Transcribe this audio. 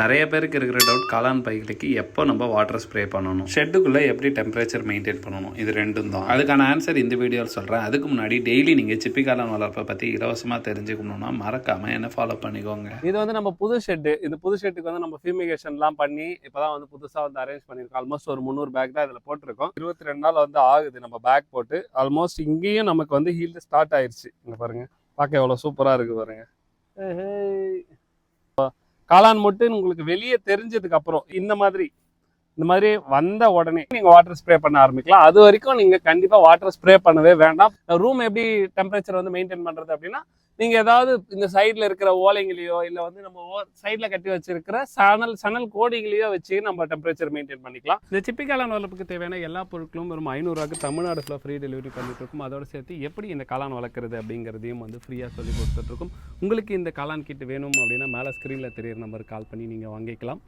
நிறைய பேருக்கு இருக்கிற டவுட் காளான் பைகளுக்கு எப்போ நம்ம வாட்டர் ஸ்ப்ரே பண்ணணும்? ஷெட்டுக்குள்ளே எப்படி டெம்பரேச்சர் மெயின்டைன் பண்ணணும்? இது ரெண்டும் தான். அதுக்கான ஆன்சர் இந்த வீடியோவில் சொல்கிறேன் அதுக்கு முன்னாடி டெய்லி நீங்கள் சிப்பி காளான் வளர்ப்பை பற்றி இலவசமாக தெரிஞ்சுக்கணும்னா மறக்காமல் என்ன ஃபாலோ பண்ணிக்கோங்க. இது வந்து நம்ம புது ஷெட்டு இந்த புது ஷெட்டுக்கு வந்து நம்ம ஃபியூமிகேஷன்லாம் பண்ணி இப்போதான் வந்து புதுசாக வந்து அரேஞ்ச் பண்ணியிருக்கோம். ஆல்மோஸ்ட் ஒரு முந்நூறு பேக் தான் இதில் போட்டிருக்கோம். இருபத்தி ரெண்டு நாள் வந்து ஆகுது நம்ம பேக் போட்டு. ஆல்மோஸ்ட் இங்கேயும் நமக்கு வந்து ஹீல்டு ஸ்டார்ட் ஆயிருச்சு. இங்கே பாருங்க. பார்க்க எவ்வளோ சூப்பராக இருக்கு பாருங்க. ஏஹேய். காளான் மட்டும் உங்களுக்கு வெளியே தெரிஞ்சதுக்கு அப்புறம் இந்த மாதிரி இந்த மாதிரி வந்த உடனே நீங்கள் வாட்டர் ஸ்ப்ரே பண்ண ஆரம்பிக்கலாம். அது வரைக்கும் நீங்கள் கண்டிப்பாக வாட்டர் ஸ்ப்ரே பண்ணவே வேண்டாம். ரூம் எப்படி டெம்பரேச்சர் வந்து மெயின்டைன் பண்ணுறது அப்படின்னா நீங்கள் ஏதாவது இந்த சைடில் இருக்கிற ஓலைங்களையோ இல்லை வந்து நம்ம சைடில் கட்டி வச்சிருக்கிற சணல் சணல் கோடிகளையோ வச்சு நம்ம டெம்பரேச்சர் மெயின்டைன் பண்ணிக்கலாம். இந்த சிப்பிக்காளான் வளர்ப்புக்கு தேவையான எல்லா பொருட்களும் வெறும் ஐநூறுவாக்கு தமிழ்நாடு ஃபுல்லாக ஃப்ரீ டெலிவரி பண்ணிட்டு இருக்கும் அதோட சேர்த்து எப்படி இந்த காளான் வளர்க்குறது அப்படிங்கிறதையும் வந்து ஃப்ரீயாக சொல்லி கொடுத்துட்ருக்கும் உங்களுக்கு இந்த காளான் கிட் வேணும் அப்படின்னா மேலே ஸ்க்ரீனில் தெரியிற நம்பருக்கு கால் பண்ணி நீங்கள் வாங்கிக்கலாம்.